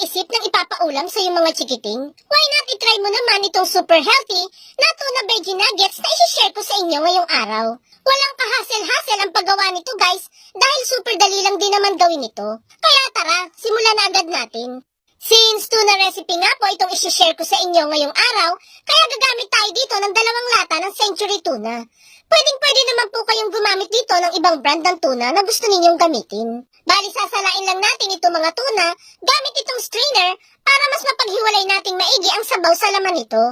mag-isip ng ipapaulam sa iyong mga chikiting? Why not itry mo naman itong super healthy na tuna veggie nuggets na isi-share ko sa inyo ngayong araw? Walang kahasel-hasel ang paggawa nito guys dahil super dali lang din naman gawin ito. Kaya tara, simulan na agad natin. Since tuna recipe nga po itong isi-share ko sa inyo ngayong araw, kaya gagamit tayo dito ng dalawang lata century tuna. Pwedeng pwede naman po kayong gumamit dito ng ibang brand ng tuna na gusto ninyong gamitin. Bali sasalain lang natin itong mga tuna gamit itong strainer para mas mapaghiwalay nating maigi ang sabaw sa laman nito.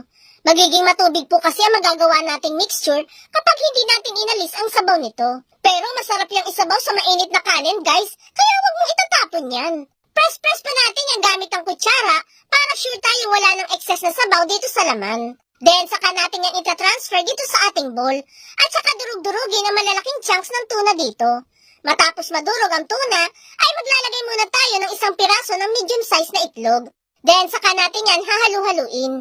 Magiging matubig po kasi ang magagawa nating mixture kapag hindi natin inalis ang sabaw nito. Pero masarap yung isabaw sa mainit na kanin guys, kaya wag mong itatapon yan. Press-press pa natin yung gamit ang kutsara para sure tayo wala ng excess na sabaw dito sa laman. Then, saka natin yan itatransfer dito sa ating bowl. At saka durug-durugin ang malalaking chunks ng tuna dito. Matapos madurog ang tuna, ay maglalagay muna tayo ng isang piraso ng medium size na itlog. Then, saka natin yan hahalu-haluin.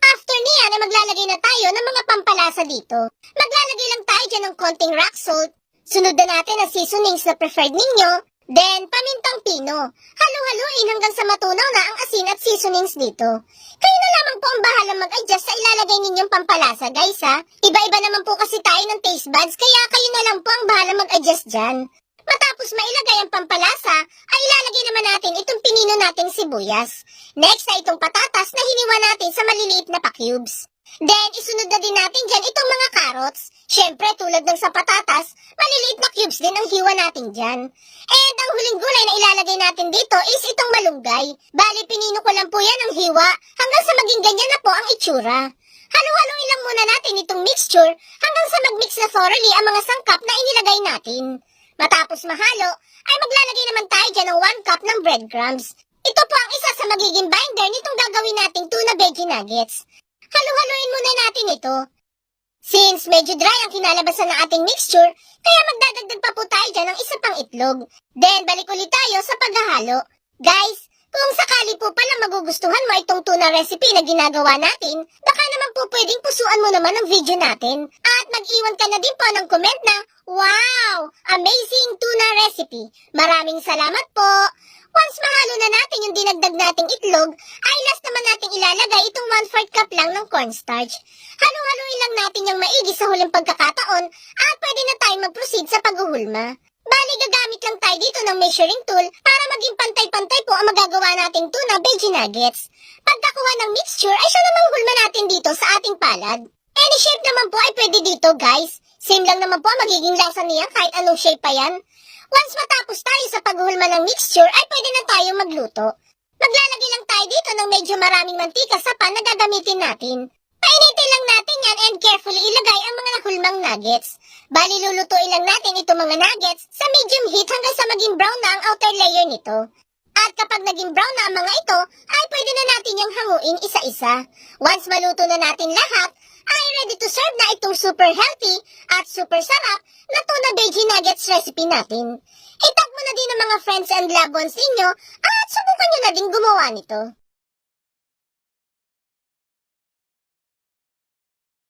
After niyan, ay maglalagay na tayo ng mga pampalasa dito. Maglalagay lang tayo dyan ng konting rock salt. Sunod na natin ang seasonings na preferred ninyo. Then, pamintang pino. Halu-haluin hanggang sa matunaw na ang asin at seasonings dito. Kayo na lamang po ang bahala mag-adjust sa ilalagay ninyong pampalasa, guys ha. Iba-iba naman po kasi tayo ng taste buds, kaya kayo na lang po ang bahala mag-adjust dyan. Matapos mailagay ang pampalasa, ay ilalagay naman natin itong pinino nating sibuyas. Next ay itong patatas na hiniwa natin sa maliliit na pa-cubes. Then, isunod na din natin dyan itong mga carrots. Siyempre, tulad ng sa patatas, maliliit na cubes din ang hiwa natin dyan. And ang huling gulay na ilalagay natin dito is itong malunggay. Bali, pinino ko lang po yan ang hiwa hanggang sa maging ganyan na po ang itsura. Halu-haluin lang muna natin itong mixture hanggang sa mag-mix na thoroughly ang mga sangkap na inilagay natin. Matapos mahalo, ay maglalagay naman tayo dyan ng 1 cup ng breadcrumbs. Ito po ang isa sa magiging binder nitong gagawin nating tuna veggie nuggets. Halu-haluin muna natin ito. Since medyo dry ang kinalabasan ng ating mixture, kaya magdadagdag pa po tayo dyan ng isa pang itlog. Then, balik ulit tayo sa paghahalo. Guys, kung sakali po pala magugustuhan mo itong tuna recipe na ginagawa natin, baka naman po pwedeng pusuan mo naman ang video natin. At mag-iwan ka na din po ng comment na, Wow! Amazing tuna recipe! Maraming salamat po! Once mahalo na natin yung dinagdag nating itlog, ay last nating ilalagay itong 1-4 cup lang ng cornstarch. Halu-haluin lang natin yung maigi sa huling pagkakataon at pwede na tayong mag-proceed sa paghuhulma. Bali, gagamit lang tayo dito ng measuring tool para maging pantay-pantay po ang magagawa nating tuna veggie nuggets. Pagkakuha ng mixture ay siya namang hulma natin dito sa ating palad. Any shape naman po ay pwede dito guys. Same lang naman po magiging lasa niya kahit anong shape pa yan. Once matapos tayo sa paghulma ng mixture ay pwede na tayo magluto. Maglalagay lang tayo dito ng medyo maraming mantika sa pan na gagamitin natin. Painitin lang natin yan and carefully ilagay ang mga nahulmang nuggets. Bali lulutuin lang natin itong mga nuggets sa medium heat hanggang sa maging brown na ang outer layer nito. At kapag naging brown na ang mga ito, ay pwede na natin yung hanguin isa-isa. Once maluto na natin lahat, ay ready to serve na itong super healthy at super sarap na tuna veggie nuggets recipe natin. Itag mo na din ang mga friends and loved ones ninyo at subukan din gumawa nito.